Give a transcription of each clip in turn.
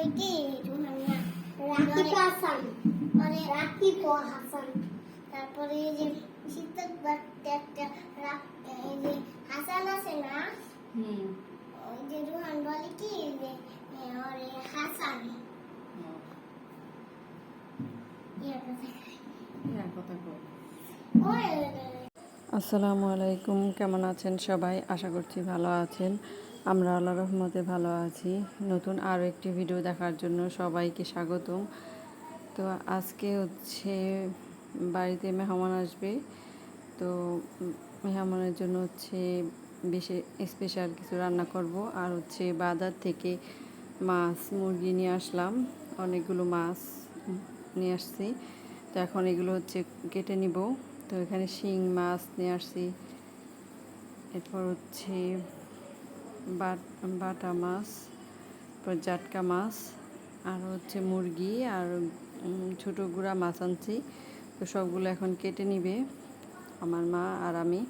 কই কি রাকিব হাসান মানে রাকিব হাসান তারপরে এই যে শীতক একটা এই যে হাসান আছে না? ওই যে রুহান বলে কি যে ওরে হাসান। কথা কথা কও ওই আসসালামু আলাইকুম কেমন আছেন সবাই? আশা করছি ভালো আছেন। আমরা আল্লাহ রহমতে ভালো আছি। নতুন আরও একটি ভিডিও দেখার জন্য সবাইকে স্বাগতম। তো আজকে হচ্ছে বাড়িতে মেহমান আসবে। তো মেহমানের জন্য হচ্ছে বেশি স্পেশাল কিছু রান্না করব। আর হচ্ছে বাজার থেকে মাছ, মুরগি নিয়ে আসলাম। অনেকগুলো মাছ নিয়ে আসছি। তো এখন এগুলো হচ্ছে কেটে নিব। তো এখানে শিং মাছ নিয়ে আসছি। এরপর হচ্ছে বাট- মাছ, জাটকা মাছ, আর হচ্ছে মুরগি আর ছোটো গুঁড়া মাছ আনছি। তো সবগুলো এখন কেটে নিবে আমার মা আর আমি।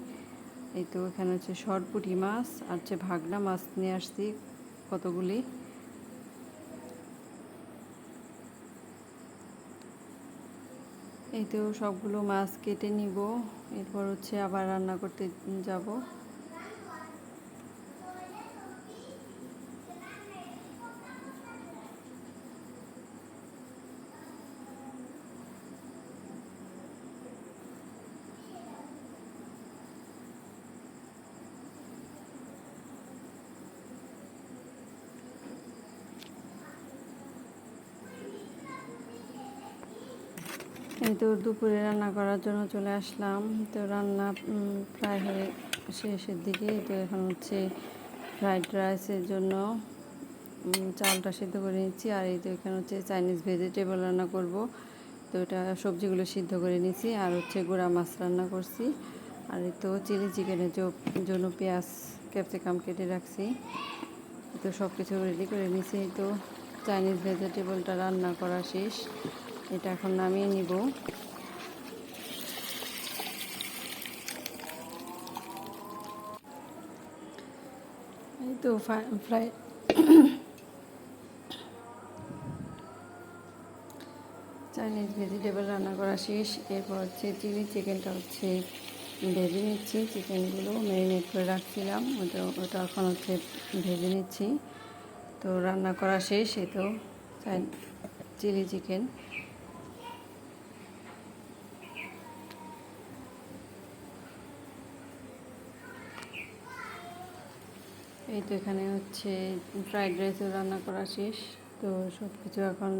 এই তো এখানে হচ্ছে শর্টপুটি মাছ আর হচ্ছে ভাগনা মাছ নিয়ে আসছি কতগুলি? এই তো সবগুলো মাছ কেটে নিব। এরপর হচ্ছে আবার রান্না করতে যাব। এই তো দুপুরে রান্না করার জন্য চলে আসলাম। তো রান্না প্রায় হয়ে শেষের দিকে। তো এখন হচ্ছে ফ্রাইড রাইসের জন্য চালটা সিদ্ধ করে নিচ্ছি। আর এই তো এখানে হচ্ছে চাইনিজ ভেজিটেবল রান্না করব। তো এটা সবজিগুলো সিদ্ধ করে নিচ্ছি। আর হচ্ছে গুঁড়া মাছ রান্না করছি। আর এই তো চিলি চিকেনের জন্য পেঁয়াজ, ক্যাপসিকাম কেটে রাখছি। তো সব কিছু রেডি করে এই তো চাইনিজ ভেজিটেবলটা রান্না করা শেষ। এটা এখন নামিয়ে নিব। এই তো ফ্রাই চাইনিজ ভেজিটেবল রান্না করা শেষ। এরপর হচ্ছে চিলি চিকেনটা হচ্ছে ভেজে নিচ্ছি। চিকেনগুলো ম্যারিনেট করে রাখছিলাম। ওটা ওটা এখন হচ্ছে ভেজে নিচ্ছি। তো রান্না করা শেষ। এই তো চিলি চিকেন। এই তো এখানে হচ্ছে ফ্রাইড রাইসও রান্না করা শেষ। তো সব কিছু এখন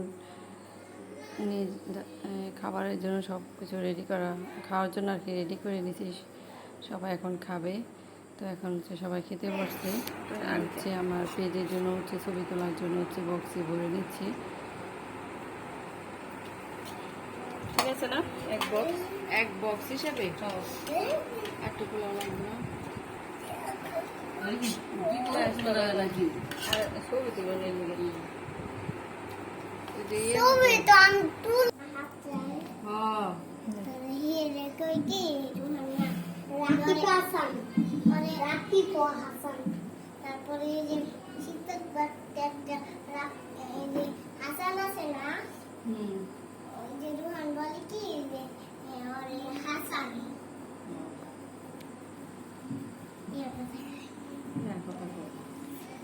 খাবারের জন্য সব কিছু রেডি করা খাওয়ার জন্য আর কি রেডি করে নিয়েছি। সবাই এখন খাবে। তো এখন হচ্ছে সবাই খেতে বসছে। আর হচ্ছে আমার পেজের জন্য হচ্ছে ছবি তোলার জন্য হচ্ছে বক্সে ভরে নিচ্ছি। ঠিক আছে না? এক বক্স এক বক্স হিসেবে? একটু লাগবে না। তারপরে এই যে শীতক বাচ্চা একটা রা- এই যে হাসান আছে না হুম ওই যে রুহান বলে কি যে এ, ওরে হাসান ইয়ে কথা হ্যাঁ কথা বল ওই এই